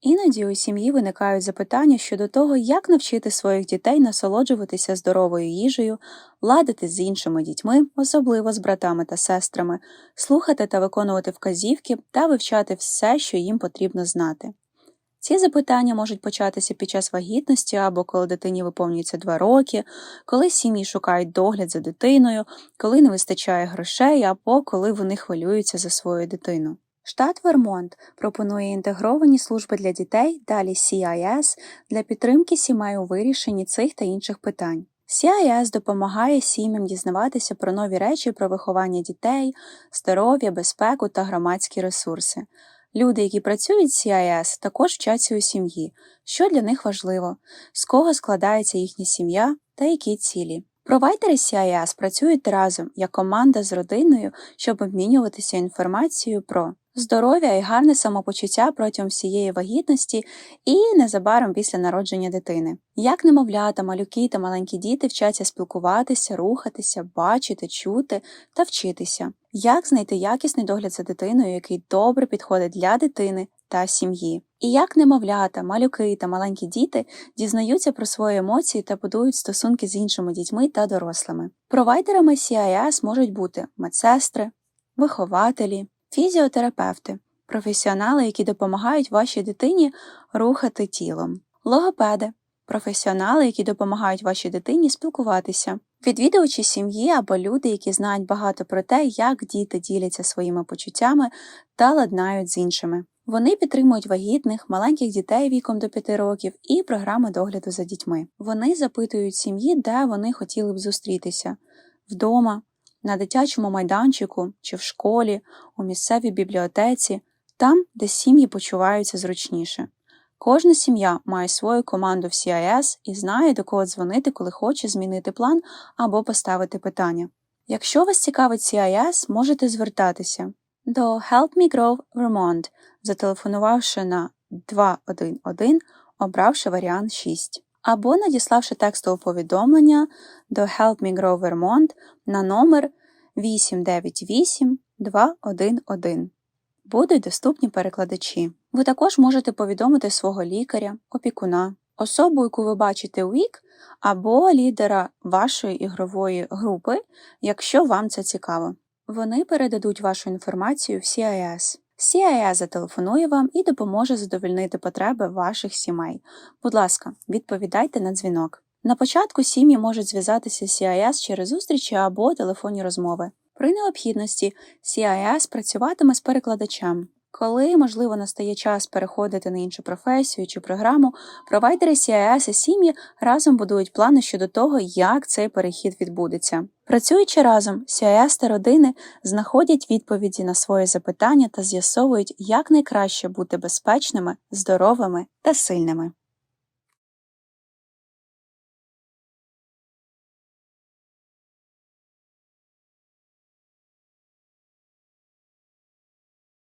Іноді у сім'ї виникають запитання щодо того, як навчити своїх дітей насолоджуватися здоровою їжею, ладити з іншими дітьми, особливо з братами та сестрами, слухати та виконувати вказівки та вивчати все, що їм потрібно знати. Ці запитання можуть початися під час вагітності або коли дитині виповнюється 2 роки, коли сім'ї шукають догляд за дитиною, коли не вистачає грошей або коли вони хвилюються за свою дитину. Штат Вермонт пропонує інтегровані служби для дітей, далі CIS, для підтримки сімей у вирішенні цих та інших питань. CIS допомагає сім'ям дізнаватися про нові речі про виховання дітей, здоров'я, безпеку та громадські ресурси. Люди, які працюють з CIS, також вчаться у сім'ї, що для них важливо, з кого складається їхня сім'я та які цілі. Провайдери CIS працюють разом як команда з родиною, щоб обмінюватися інформацією про здоров'я і гарне самопочуття протягом всієї вагітності і незабаром після народження дитини. Як немовлята, малюки та маленькі діти вчаться спілкуватися, рухатися, бачити, чути та вчитися, як знайти якісний догляд за дитиною, який добре підходить для дитини та сім'ї. І як немовлята, малюки та маленькі діти дізнаються про свої емоції та будують стосунки з іншими дітьми та дорослими. Провайдерами CIS можуть бути медсестри, вихователі, фізіотерапевти, професіонали, які допомагають вашій дитині рухати тілом, логопеди, професіонали, які допомагають вашій дитині спілкуватися, відвідувачі сім'ї або люди, які знають багато про те, як діти діляться своїми почуттями та ладнають з іншими. Вони підтримують вагітних, маленьких дітей віком до 5 років і програми догляду за дітьми. Вони запитують сім'ї, де вони хотіли б зустрітися вдома, на дитячому майданчику чи в школі, у місцевій бібліотеці, там, де сім'ї почуваються зручніше. Кожна сім'я має свою команду в CIS і знає, до кого дзвонити, коли хоче змінити план або поставити питання. Якщо вас цікавить CIS, можете звертатися до Help Me Grow Vermont, зателефонувавши на 211, обравши варіант 6, або надіславши текстове повідомлення до Help Me Grow Vermont на номер 898 211. Будуть доступні перекладачі. Ви також можете повідомити свого лікаря, опікуна, особу, яку ви бачите у вік, або лідера вашої ігрової групи, якщо вам це цікаво. Вони передадуть вашу інформацію в CIS. CIS зателефонує вам і допоможе задовольнити потреби ваших сімей. Будь ласка, відповідайте на дзвінок. На початку сім'ї можуть зв'язатися з CIS через зустрічі або телефонні розмови. При необхідності CIS працюватиме з перекладачем. Коли, можливо, настає час переходити на іншу професію чи програму, провайдери CIS і сім'ї разом будують плани щодо того, як цей перехід відбудеться. Працюючи разом, CIS та родини знаходять відповіді на свої запитання та з'ясовують, як найкраще бути безпечними, здоровими та сильними.